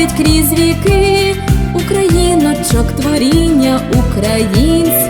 переходить крізь віки, Україночок творіння, українські